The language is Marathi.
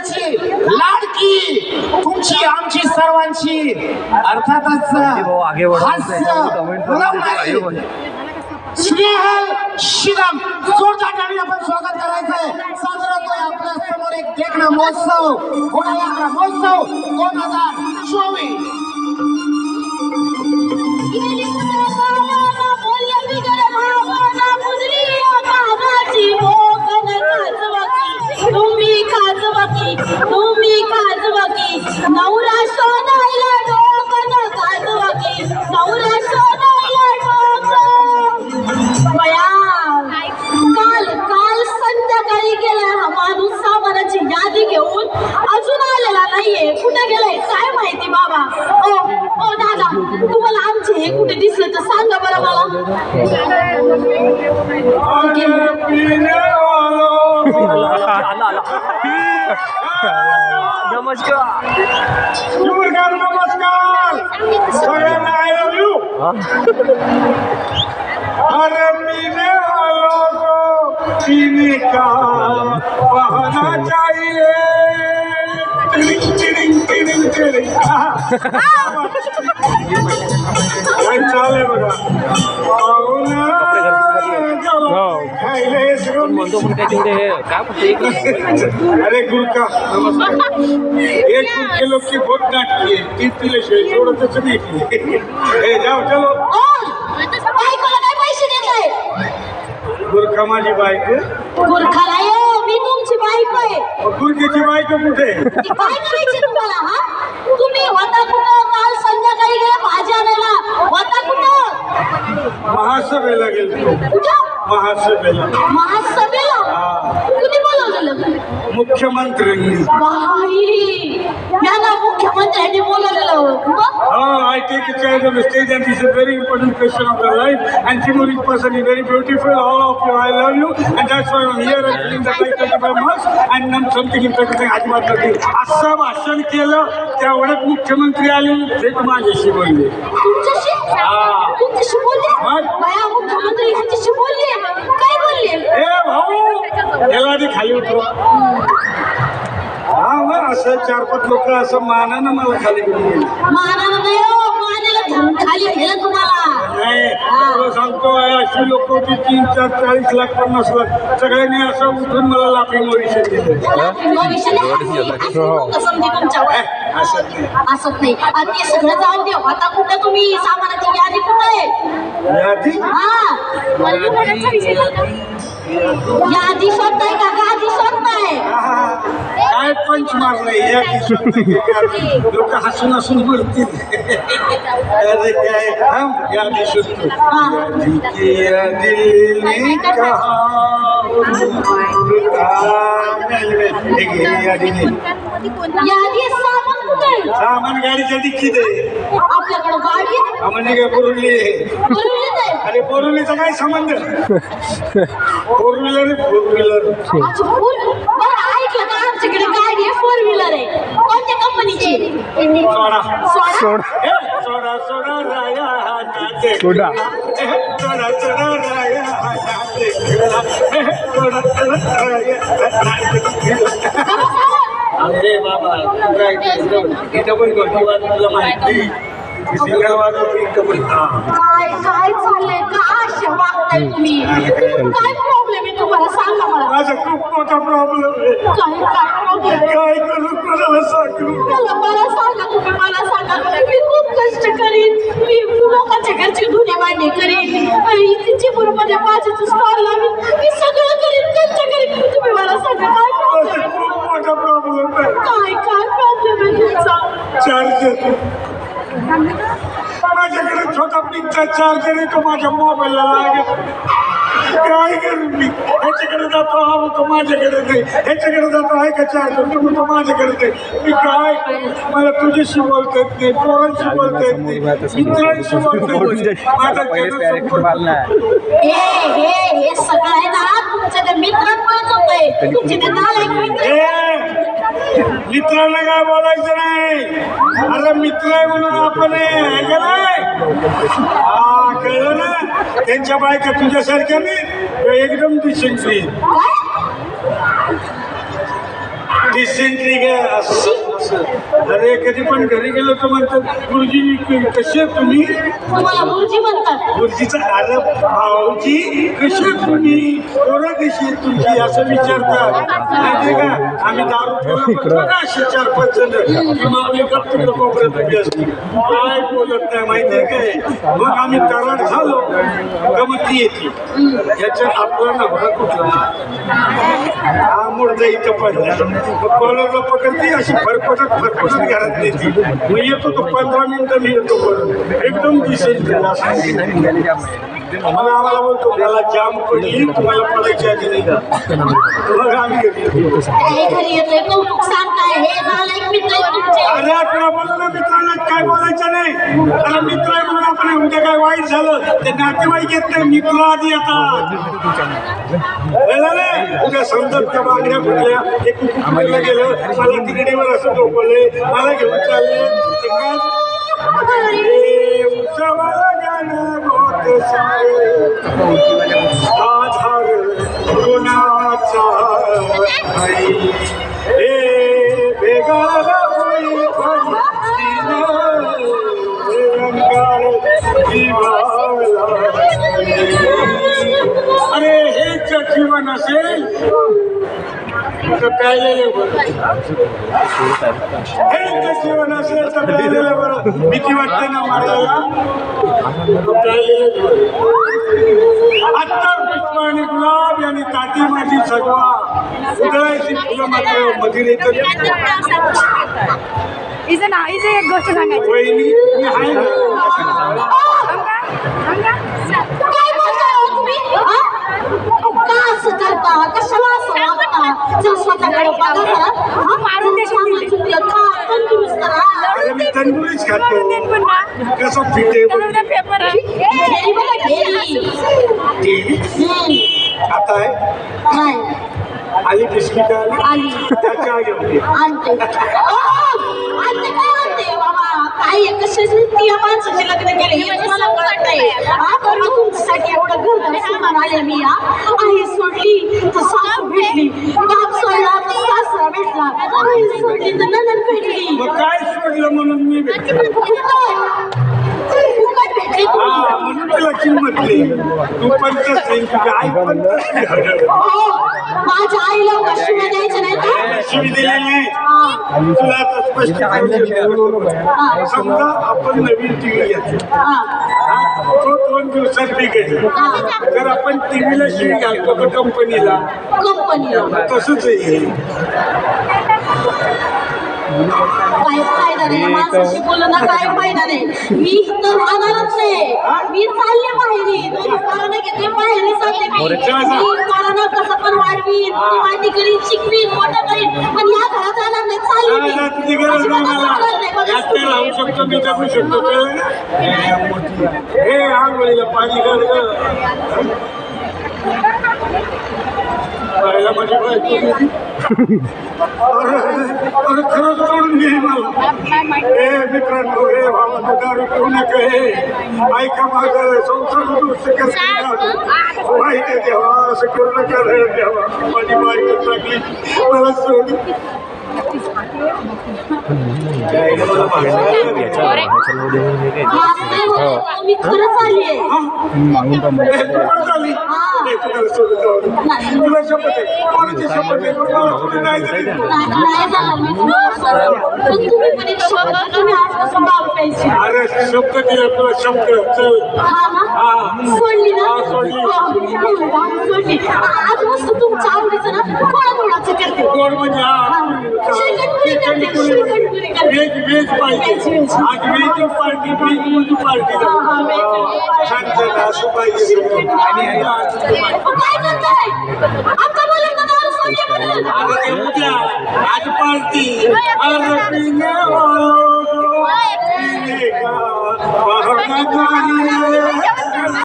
महाराष्ट्राची लाडकी तुमची आमची सर्वांची अर्थातच आगे बढ़ो, हास्य comment करो, उडवणारी आगे बढ़ो. स्नेहल शिगम जोरदार टाळी आपण स्वागत करायचंय साजरा होतोय आपल्या समोर एक देखणा महोत्सव घोडायात्रा महोत्सव दोन हजार काल काल संध्याकाळी गेला हा माणूस सामानाची यादी घेऊन अजून आलेला नाहीये कुठे गेलाय काय माहिती बाबा ओ ओ दादा तुम्हाला आमचे हे कुठे दिसलं तर सांगा बरं मला नमस्कार. नमस्कार नमस्कार सगळ्यांना आय लव्ह यू अरे पीने वालों को पीने का बहाना चाहिए टिडिंग टिडिंग टिडिंग टिडिंग काय चाललंय बघा पाहुणा जेव्हा खायला येतो म्हणतो पण काय तेवढे हे, काय म्हणतो इकडे अरे गुरका नमस्कार एक गुरके लोग की बहुत नाटकी है नाही हे। जाओ चलो बायकोला काय पैसे देताय गुरखा माझी बायको गुरखाला ये मी तुमची बायको आहे मग गुरखेची बायको कुठे ती काय करायची तुम्हाला हा तुम्ही होता कुठं काल संध्याकाळी गेला भाजी आणायला होता कुठं महासभेला गेलो कुठं महासभेला महासभेला कुणी बोलवलेलं मुख्यमंत्र्यांनी बाई यांना मुख्यमंत्र्यांनी बोलवलेलं मग Oh, I take a charge of the stage and this is a very important question of the life. And Timur is person is very beautiful. All of you, I love you. And that's why I'm here and feeling that like thank you very much. And I'm something in fact अजिबात नाही असं भाषण केलं त्यावेळेस मुख्यमंत्री आले ते माझ्याशी बोलले तुमच्याशी हा. तुमच्याशी बोलले मग? बाया मुख्यमंत्री यांच्याशी खाली उतरव हा मग असं चार पाच लोक असं मानानं मला खाली घेऊन गेले. मानानं नाही हो मानाला धरून खाली गेलं तुम्हाला. नाही तुला सांगतो अशी लोक होती तीन चार चाळीस लाख पन्नास लाख. सगळ्यांनी असं उठून मला लाफिंग ओरिशन दिलं. भविष्य नाही. असं नव्हतं समजे तुमच्यावर. असं नाही. असत नाही. आणि ते सगळं जाऊ दे आता कुठं तुम्ही? सामानाची यादी कुठं आहे? यादी? हा. यादी शोधताय का गादी शोधताय काय पंच मारलंय यादी लोक हसून हसून बोलतील. अरे काय थांब यादी हे यादी सामान गाडीच्या डिक्कीत आहे. आपल्याकडं गाडी म्हणजे काय बोरुली अरे बोरुलीचा काय संबंध? फोर व्हीलर फोर व्हीलर ऐकलं का? आमच्याकडे आहे फोर व्हीलर आहे कोणत्या कंपनीची सोडा सोडा ए, सोडा सोडा राया हाताचे सोडा. ए, सोडा सोडा राया हाताचे खेळा. ए, सोडा सोडा राया हाताचे खेळा. अरे बाबा काय केलं? इथं पण कोणती वाद तुला माहिती सिंगल वाजवतो इथं पण. काय काय चाललंय का असे वागताय तुम्ही काय तुम्हाला सांगा मला. माझा खूप मोठा प्रॉब्लेम आहे. काय करू? कोणाला सांगू? मला मला सांगा तुम्ही मला सांगा मी खूप कष्ट करीन. मी लोकांच्या घरची धुणे भांडी करीन. आणि चिपूरमध्ये माझ्याचं स्टॉल लावीन. मी सगळं करीन कष्ट करीन. तुम्ही मला सांगा काय माझा खूप मोठा प्रॉब्लेम आहे. काय काय प्रॉब्लेम आहे तुमचा? चार्जर माझ्याकडे छोटा पिक्चर चार्जर आहे तो माझ्या मोबाईलला लागेल. काय करू मी? ह्याच्याकडे जातो हा तो माझ्याकडे नाही. ह्याच्याकडे जातो आहे का चार्जर तो म्हणतो माझ्याकडे नाही. मी काय करू? मला तुझ्याशी बोलता येत नाही पोरांशी बोलता येत नाही मित्रांशी बोलता येत नाही. माझा हे हे हे सगळं आहे ना तुमच्या त्या मित्रांमुळेच होतंय. तुमचे ते नालायक मित्र ए, मित्रांना काय बोलायचं नाही? अरे मित्र आहे म्हणून आपण है कळलं ना? त्यांच्या बायका तुझ्यासारख्या नाही. तर एकदम काय? डिसेंट्री काय असं. असं. अरे कधी पण घरी गेलो तर म्हणतात गुरुजी कशी आहेत तुम्ही? तुम्हाला गुरुजी म्हणतात. गुरुजीचा अरे भाऊजी कशी आहेत तुम्ही? पोरं कशी तुमची? असं विचारतात. माहितीये का? आम्ही दारू असे चार पाच जण. किंवा आम्ही गप्प तिकडे कोपऱ्यात उभी असते काय बोलत नाही माहितीये काय? मग आम्ही कराड झालो. गमती येते. याच्यात आपला नवरा कुठला? हा मुर्दा इथं पडला. मग कॉलरला पकडते अशी मी घरात नेते मग येतो तो पंधरा मिनिटं मी येतो एकदम दिसेल त्याला मग आम्हाला बोलतो मला जाम पडली तुम्हाला पडायची आधी नाही का मग आम्ही मित्र अरे आपला बोललो मित्रांना काय बोलायचं नाही मित्र आहे म्हणून उद्या काय वाईट झालं ते नातेवाईक येत नाही मी तुला आधी आता उद्या समजत त्या बांगड्या कुठल्या ते कुठल्या गेलं मला तिकडीवर असं झोपवलंय मला घेऊन चालले ते काय उत्सवाला गाणं होतं सारं. गुणाचा हे वेगाला जीवन असेल तर प्यायलेलं बरं भीती वाटते ना मारायला तर प्यायलेलं बरं अत्तर पुष्प आणि गुलाब यांनी ताटी माझी सगवा उदयाची फुलं मात्र मधील हिचं ना हिचं एक गोष्ट सांगायची. वहिनी मी आहे ना. काय बोलताय तंदुरीच खातो पण ना कसं फिट आहे बघ. उद्या पेपर आहे घेरी बघा घेरी ती हम्म. आता आहे नाही आली बिस्किट आली आली आहे, कशाची ती या माणसाचे लग्न केले हे तुम्हाला कळत नाही हा तुमच्यासाठी एवढं घर सामान आले मी हा आई सोडली तर सासू भेटली. बाप सोडला तर सासरा भेटला. आई सोडली तर ननद भेटली. मग काय सोडलं म्हणून मी हा, आई माझ्या आईला कशी द्यायचं नाही का शिवी दिलेली. हा, तुला आता स्पष्ट समजा आपण नवीन टीव्ही घेतली. हा. तो दोन दिवसात बिघडला. तर आपण टीव्हीला शिवी घालतो का कंपनीला? कंपनीला. तसंच आहे. हे. काय फायदा नाही. माणसाशी बोलणं फायदा नाही. मी तर राहणारच नाही. मी चालले दोन कारण मी पण वाढवीन माहिती करीन शिकवीन मोठं करीन. पण या घरात राहणार नाही चालली मी गरज नाही राहू शकतो जगू शकतो? हे आंघोळीला पाणी खरंच सोडून गेली मला. हे मित्रांनो हे भावा दारू पिऊ नका हे ऐका माझ संसार दुरुस्त करतो माहिती देवा असं करू नका देवा. माझी बायको चांगली मला सोडून जाऊ दे. तुला शपथ आहे कोणाची शपथ आहे पण मला सोडून नाही जाईल तू. नाही नाही जाणार मी तुला पण तुम्ही पण एक शब्द तुम्ही आजपासून दारू प्यायची अरे शब्द दिला तुला शब्द चल हा ना हा. सोडली ना हा, सोडली. हो, सोडली आज मस्त तुमच्या आवडीचं ना थोडं थोडाचं करते गोड म्हणजे हा. श्रीखंडपुरी पाहिजे आज पार्टी मध्ये पार्टी छान छान असं पाहिजे आणि अरे उद्या आज पार्टी अरे का